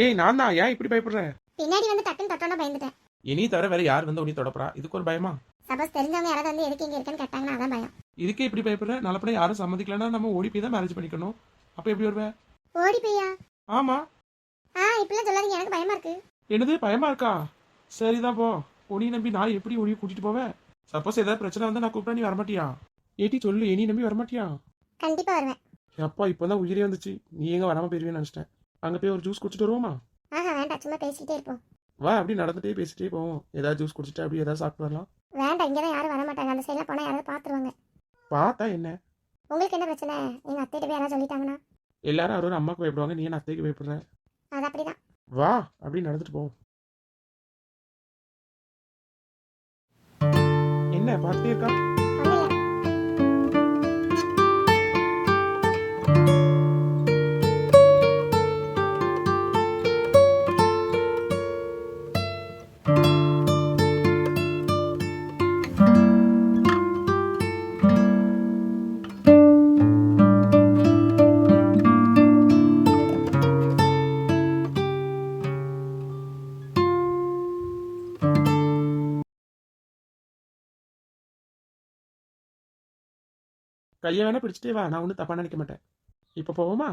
ஏய் நான் தான் ஏன் இப்படி பயப்படுற? பின்னாடி வந்து டக்குன்னு தொட்டோன்னா பயந்துட்டேன். இனி தவிர வேற யார் வந்து உனி தொடப்பறா? இதுக்கு ஒரு பயமா? சப்போஸ் தெரிஞ்சவங்க யாராவது வந்து எதுக்கு இங்க இருக்கேன்னு கேட்டாங்கன்னா அதான் பயம். இதுக்கே இப்படி பயப்படுற? நல்லபடியா யாரும் சம்மதிக்கலன்னா நம்ம ஓடி போய் தான் மேரேஜ் பண்ணிக்கணும். அப்ப எப்படி வருவ? ஓடி போயா ஆமா. ஆ இப்படிலாம் சொல்லாதீங்க. எனக்கு பயமா இருக்கு. என்னது? பயமா இருக்கா? சரிதான் போ. உனி நம்பி நான் எப்படி உனியை கூட்டிட்டு போவேன் சப்போஸ் ஏதாவது பிரச்சனை வந்தா நான் கூப்பிட்டா நீ வரமாட்டியா? ஏட்டி சொல்லு. இனி நம்பி வரமாட்டியா? கண்டிப்பா வருவேன். அப்பா இப்போதான் உயிரே வந்துச்சு. நீ எங்க வராம போயிருவேன்னு நினைச்சிட்டேன். அங்க போய் ஒரு ஜூஸ் குடிச்சிட்டு வருவோமா? ஆஹா வேண்டாம் சும்மா பேசிக்கிட்டே இருப்போம். வா அப்படி நடந்துட்டே பேசிட்டே போவோம். ஏதாவது ஜூஸ் குடிச்சிட்டு அப்படி ஏதாவது சாப்பிட்டு வரலாம். வேண்டாம் இங்கே தான் யாரும் வர மாட்டாங்க. அந்த சைடில் போனால் யாராவது பார்த்துருவாங்க. பார்த்தா என்ன? உங்களுக்கு என்ன பிரச்சனை? எங்கள் அத்தைகிட்ட போய் யாராவது சொல்லிட்டாங்கன்னா? எல்லாரும் அவரோட அம்மாக்கு பயப்படுவாங்க நீ என்ன அத்தைக்கு பயப்படுற? அது அப்படிதான். வா அப்படி நடந்துட்டு போவோம். என்ன பார்த்துட்டே இருக்கா? கையை வேணா பிடிச்சிட்டே வா. நான் ஒன்றும் தப்பா நினைக்க மாட்டேன். இப்போ போவோமா?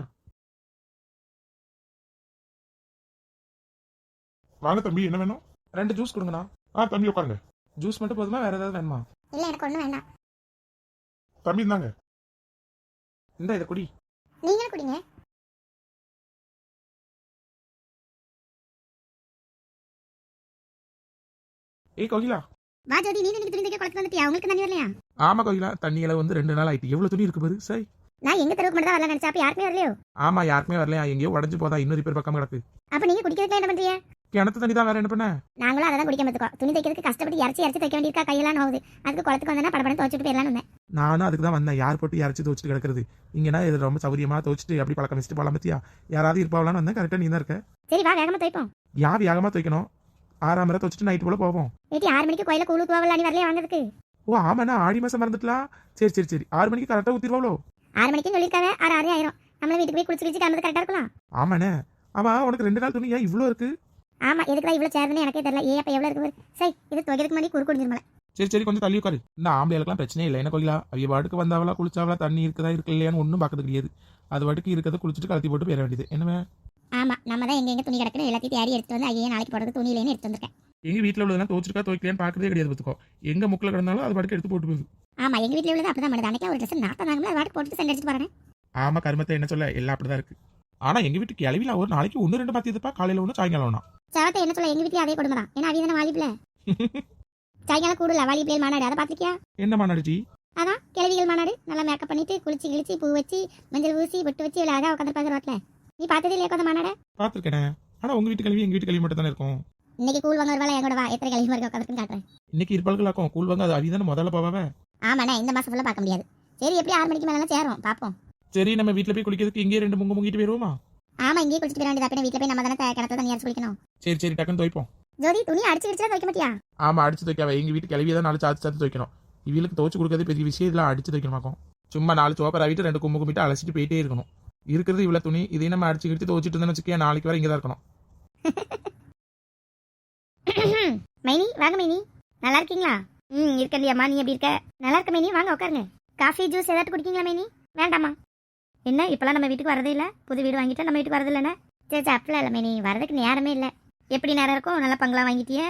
வாங்க தம்பி என்ன வேணும்? ரெண்டு ஜூஸ் கொடுங்கண்ணா. ஆ தம்பி உட்காருங்க. ஜூஸ் மட்டும் போதுமா? வேற ஏதாவது வேணுமா? இல்லை எனக்கு ஒன்றும் வேண்டாம். தம்பி இந்தாங்க. இந்த இதை குடி. நீங்களும் குடிங்க. ஏய் கோகிலா. வா ஜோதி நீ இன்னைக்கு துணி குளத்துக்கு வந்துட்டியா? உங்களுக்கு தண்ணி வரலையா? ஆமா கோகிலா தண்ணி அளவு வந்து ரெண்டு நாள் ஆயிட்டு. எவ்வளவு துணி இருக்கு பாரு சரி நான் எங்க தெருவுக்கு மட்டும் தான் வரல நினைச்சா அப்ப யாருக்குமே வரலையோ? ஆமா யாருக்குமே வரலையா? எங்கேயோ உடஞ்சு போதா இன்னொரு பேர் பக்கம் கிடக்கு. அப்ப நீங்க குடிக்கிறதுக்கு என்ன பண்றீங்க? கிணத்து தண்ணி தான் வேற என்ன பண்ண? நாங்களும் அதை தான் குடிக்க மாட்டோம் துணி தைக்கிறதுக்கு கஷ்டப்பட்டு இறச்சி இறச்சி தைக்க வேண்டியிருக்கா? கையெல்லாம் நோவுது. அதுக்கு குளத்துக்கு வந்தா படப்படம் துவச்சிட்டு போயிடலாம்னு வந்தேன். நானும் அதுக்கு தான் வந்தேன். யார் போட்டு யாராச்சும் துவச்சிட்டு கிடக்குறது? இங்கன்னா இது? ரொம்ப சௌரியமா துவச்சிட்டு அப்படி பழக்கம் வச்சுட்டு போலாம் பத்தியா? யாராவது இருப்பாங்களான்னு வந்தேன். கரெக்டா நீ தான் இருக்க. சரி வா வேகமா துவைப்போம். யா வேகமா துவைக்கணும். ஆறாம் மரம் துவச்சிட்டு நைட்டு போல போவோம். ஏட்டி ஆறு மணிக்கு கோயில கூழு தூவல நீ வரலையா வாங்குறதுக்கு? ஓ ஆமாண்ணா ஆடி மாசம் மறந்துட்டலாம் சரி சரி சரி. ஆறு மணிக்கு கரெக்டாக ஊத்திடுவாளோ? ஆறு மணிக்கு சொல்லியிருக்காங்க ஆறு ஆறு ஆயிரம். நம்மள வீட்டுக்கு போய் குளிச்சு குளிச்சு கிளம்புறது கரெக்டா இருக்கலாம் ஆமாண்ணே. ஆமா உனக்கு ரெண்டு நாள் துணி ஏன் இவ்வளோ இருக்கு? ஆமா எதுக்குடா இவ்வளவு சேர்ந்துன்னு எனக்கே தெரியல. ஏன் அப்ப எவ்வளவு இருக்கு? சரி இது துவைக்கிறதுக்கு முன்னாடி குறு குடிஞ்சிருமல சரி சரி கொஞ்சம் தள்ளி உட்காரு. இந்த ஆம்பளைகளுக்குலாம் பிரச்சனை இல்லை. என்ன கோயிலா? அவைய பாட்டுக்கு வந்தாவளா குளிச்சாவளா தண்ணி இருக்குதா இருக்கு இல்லையான்னு ஒன்றும் பார்க்கறது கிடையாது. அது பாட்டுக்கு இருக்கிறத குளிச்சுட்டு கலத்தி போட்டு போயிட வேண்டியது. என்ன ஆமா நம்ம தான் எங்க எங்க துணி கிடக்குன்னு எல்லாத்தையும் தேடி எடுத்து வந்து ஐயே நாளைக்கு போடுறது துணி இல்லைன்னு எடுத்து வந்திருக்கேன். எங்க வீட்டில் உள்ளதெல்லாம் துவச்சிருக்கா துவைக்கலையான்னு பார்க்கறதே கிடையாது பார்த்துக்கோ. எங்க முக்கில் கிடந்தாலும் அது பாட்டுக்கு எடுத்து போட்டு போகுது. ஆமா எங்க வீட்ல உள்ளது அப்படிதான் பண்ணுது அன்னைக்கு ஒரு ட்ரெஸ் நாத்தம் தாங்களா வாட்டு போட்டு சென்ட் அடிச்சுட்டு போறேன். ஆமா கருமத்தை என்ன சொல்ல? எல்லாம் அப்படிதான் இருக்கு. ஆனா எங்க வீட்டுக்கு கிளவில ஒரு நாளைக்கு ஒன்று ரெண்டு பார்த்துப்பா காலையில ஒன்று சாயங்காலம் ஒன்றா சவத்தை என்ன சொல்ல? எங்க வீட்லயும் அதே கொடுமை தான் ஏன்னா அவிய தானே வாலிபில? சாயங்காலம் கூடல வாலிபிளேல் மாநாடு. அதை பாத்திருக்கியா என்ன மாநாடுச்சி அதான் கிழவிகள் மாநாடு. நல்லா மேக்கப் பண்ணிட்டு குளிச்சு கிழிச்சு பூ வச்சு மஞ்சள் ஊசி பொட்டு வச்சு இவ்வளவு அழகா உட்காந்துருப்பாங்க ரோட்ல. நீ பார்த்ததே இல்லையா உட்காந்த மாநாடு பார்த்துருக்கேனே. ஆனா உங்க வீட்டு கல்வி எங்க வீட்டு கல்வி மட்டும் தானே இருக்கும்? இன்னைக்கு கூழ் வாங்க வருவாள் என் கூட வா. எத்தனை கிழவி மாதிரி உட்காந்துருக்குன்னு காட்டுறேன். இன்னைக்கு இருப்பாளுக்களாக்கும் கூழ் வாங்க அது அவி தானே முதல்ல போவாவே? ஆமாண்ணே இந்த மாசம் ஃபுல்லா பார்க்க முடியாது. சரி எப்படி ஆறு மணிக்கு மேலாம் சேரும்? பாப்போம் சரி நம்ம வீட்டில் போய் குளிக்கிறதுக்கு இங்கே ரெண்டு முங்க முங்கிட்டு போயிருவோமா? ஆமா இங்கேயே குளிச்சுட்டு போயிட வேண்டியது வீட்டுல போய் நம்ம தானே த- கிணத்துல தண்ணி அரைச்சு குளிக்கணும். சரி சரி டக்குன்னு துவைப்போம். ஜோதி துணி அடிச்சு கிடிச்சா துவைக்க மாட்டியா? ஆமா அடிச்சு துவைக்காவ எங்க வீட்டு கிளவியை தான் நாலு சாத்து சாத்து துவைக்கணும். இவளுக்கு துவைச்சு கொடுக்கறதே பெரிய விஷயம் இதெல்லாம் அடிச்சு துவைக்கணுமாக்கும். சும்மா நாலு சோப்பர் ஆகிட்டு ரெண்டு கும்பு கும்பிட்டு அலசிட்டு போயிட்டே இருக்கணும். இருக்கிறது இவ்வளவு துணி இதையும் நம்ம அடிச்சு கிடிச்சு துவச்சிட்டு இருந்தோம்னு வச்சுக்கேன் நாளைக்கு வரை இங்கே தான் இருக்கணும். மைனி வாங்க மைனி. நல்லா இருக்கீங்களா? ம் இருக்கண்டி நீ எப்படி இருக்க? நல்லா இருக்க மைனி வாங்க உட்காருங்க. காஃபி ஜூஸ் ஏதாட்டு குடிக்கீங்களா மைனி? வேண்டாமா என்ன இப்பெல்லாம் நம்ம வீட்டுக்கு வரதே இல்லை? புது வீடு வாங்கிட்டா நம்ம வீட்டுக்கு வரது இல்லைண்ணே சே அப்படிலாம் இல்லை மைனி. வரதுக்கு நேரமே இல்லை. எப்படி நேரம் இருக்கும்? நல்லா பங்களா வாங்கிட்டியே.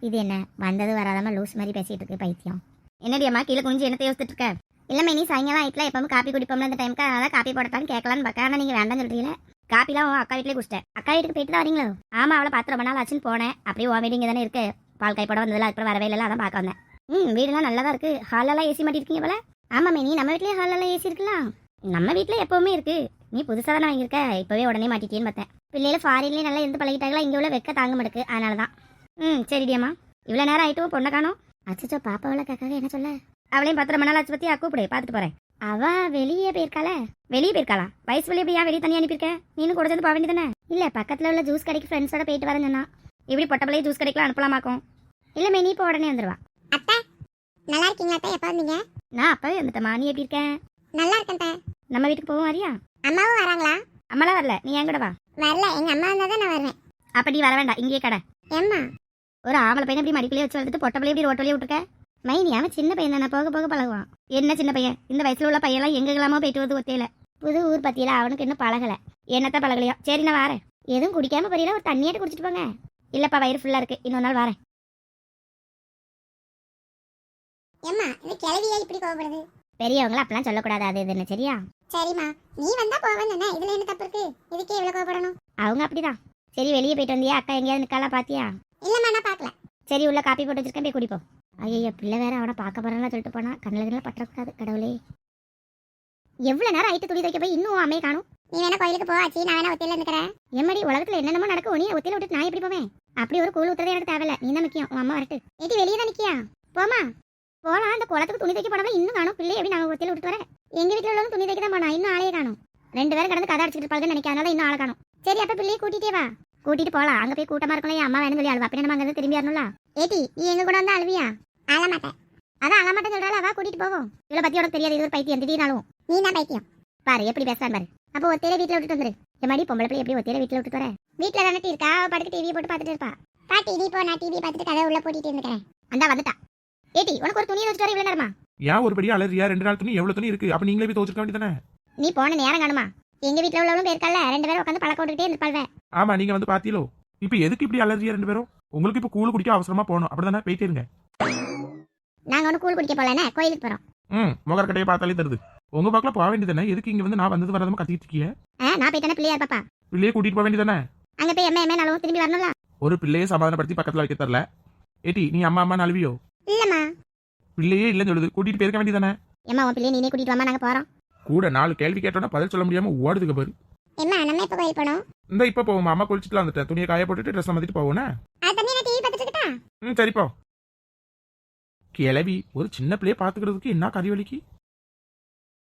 இது என்ன? வந்தது வராதாம லூஸ் மாதிரி பேசிகிட்டு இருக்கு பைத்தியம். என்னடி அம்மா கீழே குனிஞ்சு என்னத்தை யோசிச்சுட்டு இருக்க? இல்லை மைனி சாயங்காலம் ஆயிட்டுல எப்பவும் காப்பி குடிப்போம்ல அந்த டைமுக்கு அதான் காப்பி போடத்தான்னு கேட்கலான்னு பார்க்க ஆனால் நீங்கள் வேண்டாம்னு சொல்றீங்க காப்பிலாம் உன் அக்கா வீட்டிலே குடிச்சிட்டேன். அக்கா வீட்டுக்கு போயிட்டு தான் வரீங்களோ? ஆமா அவளை பார்த்து ரொம்ப நாள் ஆச்சுன்னு போனேன். அப்படியே உன் வீடு இங்கே தானே இருக்கு. பால் காய் போட வந்ததில்ல அப்புறம் வரவே இல்லை அதான் பார்க்க வந்தேன். ம் வீடுலாம் நல்லா தான் இருக்கு ஹாலெல்லாம் ஏசி மாட்டிருக்கீங்க போல? ஆமா நீ நம்ம வீட்லேயே ஹாலெல்லாம் ஏசி இருக்கலாம். நம்ம வீட்டில் எப்பவுமே இருக்கு. நீ புதுசாக தானே வாங்கியிருக்க? இப்போவே உடனே மாட்டிட்டேன்னு பார்த்தேன். பிள்ளைல ஃபாரின்லேயே நல்லா எந்த பழகிட்டாங்களா? இங்கே உள்ள வெக்க தாங்க மாட்டுக்கு. அதனால தான் ம் சரிடியம்மா இவ்வளோ நேரம் ஆயிட்டும் பொண்ணை காணோம். அச்சச்சோ பாப்பாவில் கேட்காக என்ன சொல்ல? அவளையும் பத்து ரொம்ப நாள் ஆச்சு பற்றி கூப்பிடு பார்த்துட்டு போகிறேன் அவ வெளியே போயிருக்காள? வெளியே போயிருக்காளா? வயசு வெளியே போய் ஏன் வெளியே தனியாக அனுப்பியிருக்க? நீனும் கூட சேர்ந்து போக வேண்டியதானே இல்லை பக்கத்தில் உள்ள ஜூஸ் கடைக்கு ஃப்ரெண்ட்ஸோட போயிட்டு வரேன் சொன்னா. இப்படி பொட்டப்பிள்ளையே ஜூஸ் கடைக்குலாம் அனுப்பலாமாக்கும்? இல்லை மே நீ இப்போ உடனே வந்துருவா. அத்தை நல்லா இருக்கீங்களா அத்தை? எப்போ வந்தீங்க? நான் அப்பவே வந்துட்டேம்மா. நீ எப்படி இருக்க? நல்லா இருக்கேன் நம்ம வீட்டுக்கு போவோம் வரியா? அம்மாவும் வராங்களா? அம்மாலாம் வரல. நீ என் கூட வா. வரல. எங்க அம்மா வந்தா தான் நான் வருவேன். அப்ப நீ வர வேண்டாம். இங்கேயே கடை. ஏம்மா? ஒரு ஆம்பளை பையனை இப்படி மடிக்குள்ளே வச்சு வளர்த்துட்டு பொட்டை பிள்ளை இப்படி ரோட்டு வழியே விட்டுருக்க? மைனி அவன் சின்ன பையன் தானே. போக போக பழகுவான். என்ன சின்ன பையன்? இந்த வயசுல உள்ள பையன்லாம் எங்கெல்லாமோ போயிட்டு வந்து ஒத்தையில. புது ஊர் பத்தியில அவனுக்கு இன்னும் பழகல. என்னத்த பழகலையோ? சரி நான் வரேன். எதுவும் குடிக்காம போறீங்களா? ஒரு தண்ணியாட்டு குடிச்சிட்டு போங்க. இல்லப்பா வயிறு ஃபுல்லா இருக்கு. இன்னொரு நாள் வரேன். ஏம்மா இந்த கிளவியா இப்படி கோவப்படுது? பெரியவங்கள அப்பெல்லாம் சொல்லக்கூடாது அது இதுன்னு சரியா? சரிம்மா. நீ வந்தா போவேன் தானே இதுல என்ன தப்பு இருக்கு? இதுக்கே இவ்வளவு கோவப்படணும். அவங்க அப்படிதான். சரி வெளியே போயிட்டு வந்தியா? அக்கா எங்கேயாவது நிக்கலாம் பாத்தியா? இல்லம்மா நான் பார்க்கல. சரி உள்ள காப்பி போட்டு வச்சிருக்கேன் போய் குடிப்போம். ஐயோ பிள்ளை வேற அவனை பார்க்க போறான்னு சொல்லிட்டு போனா. கண்ணில் கண்ணில் பற்றக்கூடாது கடவுளே. எவ்வளவு நேரம் ஆயிட்டு துணி தைக்க போய் இன்னும் அம்மையை காணும்? நீ வேணா கோயிலுக்கு போ ஆச்சி. நான் வேணா ஒத்தையில இருந்துக்கிறேன். எம்மடி உலகத்துல என்னென்னமோ நடக்கும். நீ ஒத்தில விட்டு நான் எப்படி போவேன்? அப்படி ஒரு கூழ் ஊத்துறது எனக்கு தேவையில்ல. நீ தான் முக்கியம். உன் அம்மா வரட்டு. ஏட்டி வெளியே தான் நிக்கியா? போமா போலாம். அந்த குளத்துக்கு துணி தைக்க போனவன் இன்னும் காணும். பிள்ளை எப்படி நான் ஒத்தில விட்டு வரேன்? எங்க வீட்டுல உள்ளவங்க துணி தைக்க தான் போனா. இன்னும் ஆளையே காணும். ரெண்டு பேரும் கடந்து கதை அடிச்சுட்டு இருப்பாங்கன்னு நினைக்காதனால இன்னும் ஆளை காணும். சரி அப்ப பிள்ளையை கூட்டிட்டே வா. கூட்டிட்டு போலாம். அங்க போய் கூட்டமா இருக்கலாம் என் அம்மா வேணும் சொல்லி அழுவா. பின்ன நம்ம அங்க திரும்பி வரணும்ல? ஏட்டி நீ எங்க கூட வந்தா அழுவியா? அழ மாட்டேன் அதான் அழ மாட்டேன் சொல்றாள் அவா கூட்டிட்டு போவோம். இவளை பத்தி உனக்கு தெரியாது இது ஒரு பைத்தியம் திடீர்னாலும். நீ தான் பைத்தியம். பாரு எப்படி பேசுறான் பாரு. அப்போ ஒத்தையில வீட்டுல விட்டுட்டு வந்துரு. என் பொம்பளை பிள்ளை எப்படி ஒத்தையில வீட்டுல விட்டுட்டு வர? வீட்டுல தானே இருக்கா? படுக்க டிவியை போட்டு பார்த்துட்டு இருப்பா. பாட்டி நீ போ நான் டிவி பார்த்துட்டு கதை உள்ள போட்டிட்டு இருந்துக்கிறேன். அந்தா வந்துட்டா. ஏட்டி உனக்கு ஒரு துணியை வச்சுட்டு வர இவ்வளவு நேரமா? ஏன் ஒரு படி அலறியா? ரெண்டு நாள் துணி எவ்வளவு துணி இருக்கு? அப்ப நீங்களே போய் துவச்சிருக்க வேண்டியதானே நீ போன நேரம் காணுமா? எங்க வீட்ல உள்ளவளும் போயிருக்கல ரெண்டு பேரும் உட்காந்து பழக்க விட்டுட்டே இருப்பாள்வ ஆமா நீங்க வந்து பாத்தீங்களோ இப்ப எதுக்கு இப்படி அலறியா ரெண்டு பேரும்? உங்களுக்கு இப்ப கூழ் குடிக்க அவசரமா போகணும். அப்படிதானே? போயிட்டே இருங்க. நாங்க ஒண்ணு கூழ் குடிக்க போலனே கோயிலுக்கு போறோம். ம் முகர்கட்டையை பார்த்தாலே தருது. உங்க பக்கல போக வேண்டியதானே எதுக்கு இங்க வந்து நான் வந்தது வரதுமா கத்திட்டு இருக்கீங்க ஆ, நான் போயிட்டேனே பிள்ளையார் பாப்பா. பிள்ளையே கூட்டிட்டு போக வேண்டியதானே அங்க போய் எம்மா எம்மா நலவும் திரும்பி வரணும்ல? ஒரு பிள்ளையை சமாதானப்படுத்தி பக்கத்துல வைக்க தரல. ஏட்டி நீ அம்மா அம்மா நழுவியோ இல்லம்மா. பிள்ளையே இல்லைன்னு சொல்லுது. கூட்டிட்டு போயிருக்க வேண்டியதானே எம்மா உன் பிள்ளைய நீனே கூட்டிட்டு வாமா நாங்க போறோம். கூட நாலு கேள்வி கேட்டோன்னா பதில் சொல்ல முடியாம ஓடுதுக்கு பாரு. எம்மா நம்ம இப்ப கோயில் போனோம் இந்த இப்ப போவோம். அம்மா குளிச்சுட்டு வந்துட்டேன். துணியை காய போட்டுட்டு ட்ரெஸ் மாத்திட்டு போவோனே அது தண்ணி நான் டிவி பார்த்துட்டு இருக்கட்டா? ம் சரிப்போ கிளவி ஒரு சின்ன பிள்ளைய பார்த்துக்கிறதுக்கு என்ன கறி வலிக்கு?